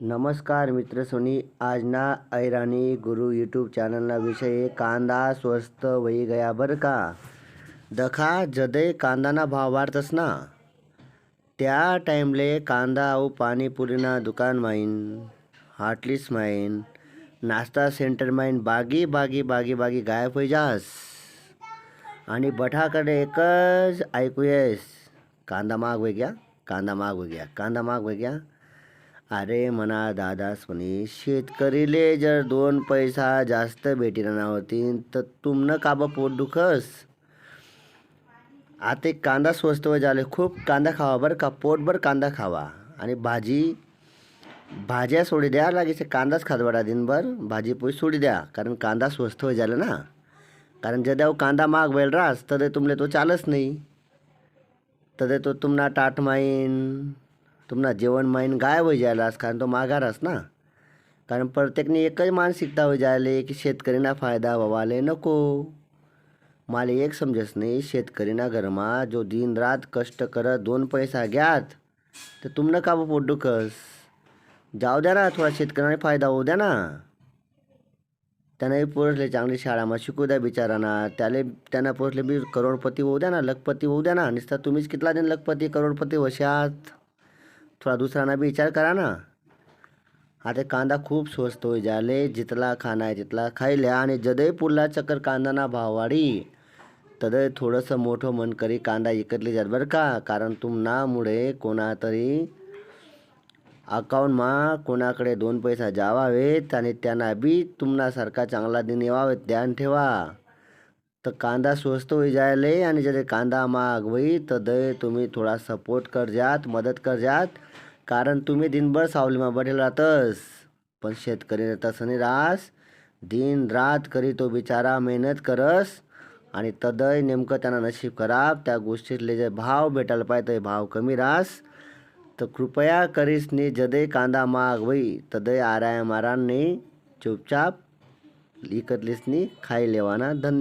नमस्कार मित्र सोनी आजना ऐराणी गुरु यूट्यूब चॅनलना વિષયે कांदा સ્વસ્થ વહી गया बर का? दखा जदय कांदाना भाव वाढतस ना? त्या टाईमले कांदा आऊ पाणीपुरीना दुकान माईन हाटलीस माईन नाश्ता सेंटर माईन बागी बागी बागी बागी गायब होई जास. आणि बठाकडे एकच ऐकूयस कांदा माग होई गया कांदा माग होई कांदा माग वेग्या अरे म्हणा दादास्वनी शेतकरीले जर दोन पैसा जास्त भेटीना होतीन तर तुमनं काबा पोट दुखस? आता एक कांदा स्वस्त झाले खूप कांदा खावा बरं का पोटभर कांदा खावा. आणि भाजी भाज्या सोडी द्या लागेच कांदाच खात दिनभर भाजी पोळी सोडी द्या कारण कांदा स्वस्त हो झाला ना. कारण जद्या कांदा महाग व्हायला रास तर तुमले तो चालच नाही. तर तो तुमना टाट माईन. तुमना जेवण माईन गायब होई जायलास कारण तो माघारास ना. कारण प्रत्येकने एकच मानसिकता होई जायले की शेतकरीना फायदा व्हावाले नको. मला एक समजस नाही शेतकरीना घरमा जो दिन रात कष्ट करत दोन पैसा घ्यात तर तुमनं का पोट दुखस जाऊ द्या ना थोडा शेतकऱ्यांना फायदा होऊ द्या ना. त्यांनाही पोरसले चांगली शाळामा शिकू द्या बिचारांना त्याले त्यांना पोरसले बी करोडपती होऊ द्या ना लखपती होऊ द्या ना नुसता तुम्हीच कितला दिन लखपती करोडपती वशात थोडा दुसऱ्यांना बी विचार करा ना। आता कांदा खूप स्वस्त होई जाले जितला खाना आहे तिथला खायल्या आणि जदय पुरला चक्कर कांदाना भाव वाढी तदय थोडंसं मोठं मन करी कांदा इकतले जात बरं का। कारण तुमनामुळे कोणातरी अकाउंटमा कोणाकडे दोन पैसा जावावेत आणि त्यांना बी तुमनासारखा चांगला दिन येवावेत ध्यान ठेवा। तर कांदा स्वस्त होई जायले आणि जर कांदा महाग होई तर दय तुम्ही थोडा सपोर्ट कर जात मदत कर जात. कारण तुम्ही दिनभर सावलीमा बढेल राहतस. पण शेतकरी तसं नाही रास दिन रात करी तो बिचारा मेहनत करस. आणि तदय नेमकं त्यांना नशीब खराब त्या गोष्टीतले जे भाव भेटायला पाहिजे भाव कमी रास तर कृपया करीसनी जदय कांदा महाग होई तदय आराय मारांनी चुपचाप इकतलीसनी खाई लेवाना धन्य